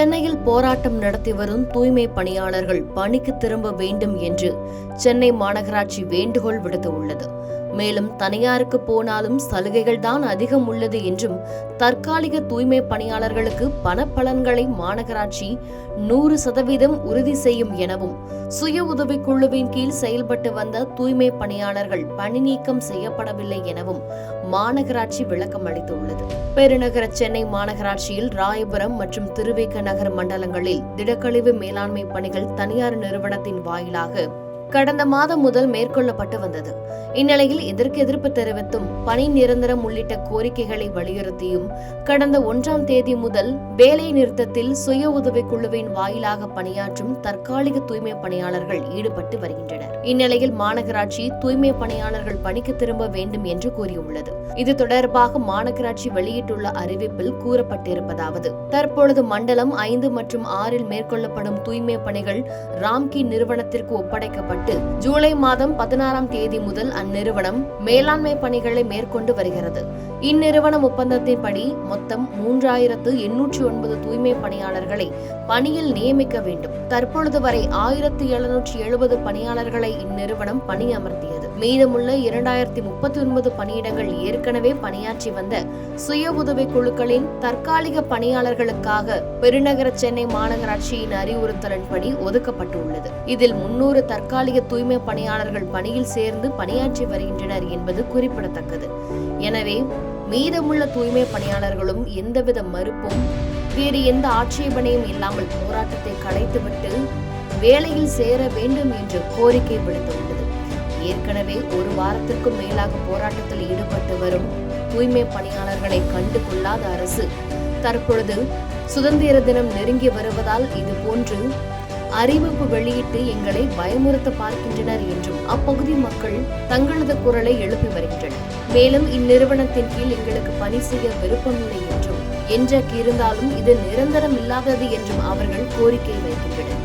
சென்னையில் போராட்டம் நடத்தி வரும் தூய்மை பணியாளர்கள் பணிக்கு திரும்ப வேண்டும் என்று சென்னை மாநகராட்சி வேண்டுகோள் விடுத்துள்ளது. மேலும் தனியாருக்கு போனாலும் சலுகைகள் தான் அதிகம் உள்ளது என்றும் தற்காலிக தூய்மை பணியாளர்களுக்கு பணப்பலன்களை மாநகராட்சி நூறு சதவீதம் உறுதி செய்யும் எனவும் சுய உதவிக்குழுவின் கீழ் செயல்பட்டு வந்த தூய்மை பணியாளர்கள் பணி நீக்கம் செய்யப்படவில்லை எனவும் மாநகராட்சி விளக்கம் அளித்துள்ளது. பெருநகர சென்னை மாநகராட்சியில் ராயபுரம் மற்றும் திருவேக்க நகர் மண்டலங்களில் திடக்கழிவு மேலாண்மை பணிகள் தனியார் நிறுவனத்தின் வாயிலாக கடந்த மாதம் முதல் மேற்கொள்ளப்பட்டு வந்தது. இந்நிலையில் இதற்கு எதிர்ப்பு தெரிவித்தும் பணி நிரந்தரம் உள்ளிட்ட கோரிக்கைகளை வலியுறுத்தியும் கடந்த ஒன்றாம் தேதி முதல் வேலை நிறுத்தத்தில் சுய உதவி குழுவின் வாயிலாக பணியாற்றும் தற்காலிக தூய்மை பணியாளர்கள் ஈடுபட்டு வருகின்றனர். இந்நிலையில் மாநகராட்சி தூய்மை பணியாளர்கள் பணிக்கு திரும்ப வேண்டும் என்று கூறியுள்ளது. இது தொடர்பாக மாநகராட்சி வெளியிட்டுள்ள அறிவிப்பில் கூறப்பட்டிருப்பதாவது தற்பொழுது மண்டலம் ஐந்து மற்றும் ஆறில் மேற்கொள்ளப்படும் தூய்மை பணிகள் ராம்கி நிறுவனத்திற்கு ஒப்படைக்கப்பட்டு ஜூலை மாதம் பதினாறாம் தேதி முதல் அந்நிறுவனம் மேலாண்மை பணிகளை மேற்கொண்டு வருகிறது. இந்நிறுவனம் ஒப்பந்தத்தின்படி மொத்தம் மூன்றாயிரத்து எண்ணூற்று ஒன்பது தூய்மை பணியாளர்களை பணியில் நியமிக்க வேண்டும். தற்பொழுது வரை ஆயிரத்து எழுநூற்றி எழுபது பணியாளர்களை இந்நிறுவனம் பணியமர்த்தியது. மீதமுள்ள இரண்டாயிரத்தி முப்பத்தி ஒன்பது பணியிடங்கள் ஏற்கனவே பணியாற்றி வந்த சுய உதவி குழுக்களின் தற்காலிக பணியாளர்களுக்காக பெருநகர சென்னை மாநகராட்சியின் அறிவுறுத்தலின்படி ஒதுக்கப்பட்டுள்ளது. இதில் முன்னூறு தற்காலிக தூய்மை பணியாளர்கள் பணியில் சேர்ந்து பணியாற்றி வருகின்றனர் என்பது குறிப்பிடத்தக்கது. எனவே மீதமுள்ள தூய்மை பணியாளர்களும் எந்தவித மறுப்பும் வேறு எந்த ஆட்சேபனையும் இல்லாமல் போராட்டத்தை கலைத்துவிட்டு வேலையில் சேர வேண்டும் என்று கோரிக்கை விடுத்துள்ளது. ஏற்கனவே ஒரு வாரத்திற்கும் மேலாக போராட்டத்தில் ஈடுபட்டு வரும் தூய்மை பணியாளர்களை கண்டு கொள்ளாத அரசு. தற்பொழுது சுதந்திர தினம் நெருங்கி வருவதால் இது போன்று அறிவிப்பு வெளியிட்டு எங்களை பயமுறுத்த பார்க்கின்றனர் என்றும் அப்பகுதி மக்கள் தங்களது குரலை எழுப்பி வருகின்றனர். மேலும் இந்நிறுவனத்தின் கீழ் எங்களுக்கு பணி செய்ய விருப்பமில்லை என்றும் என்றக்கு இருந்தாலும் இது நிரந்தரம் இல்லாதது என்றும் அவர்கள் கோரிக்கை வைக்கின்றனர்.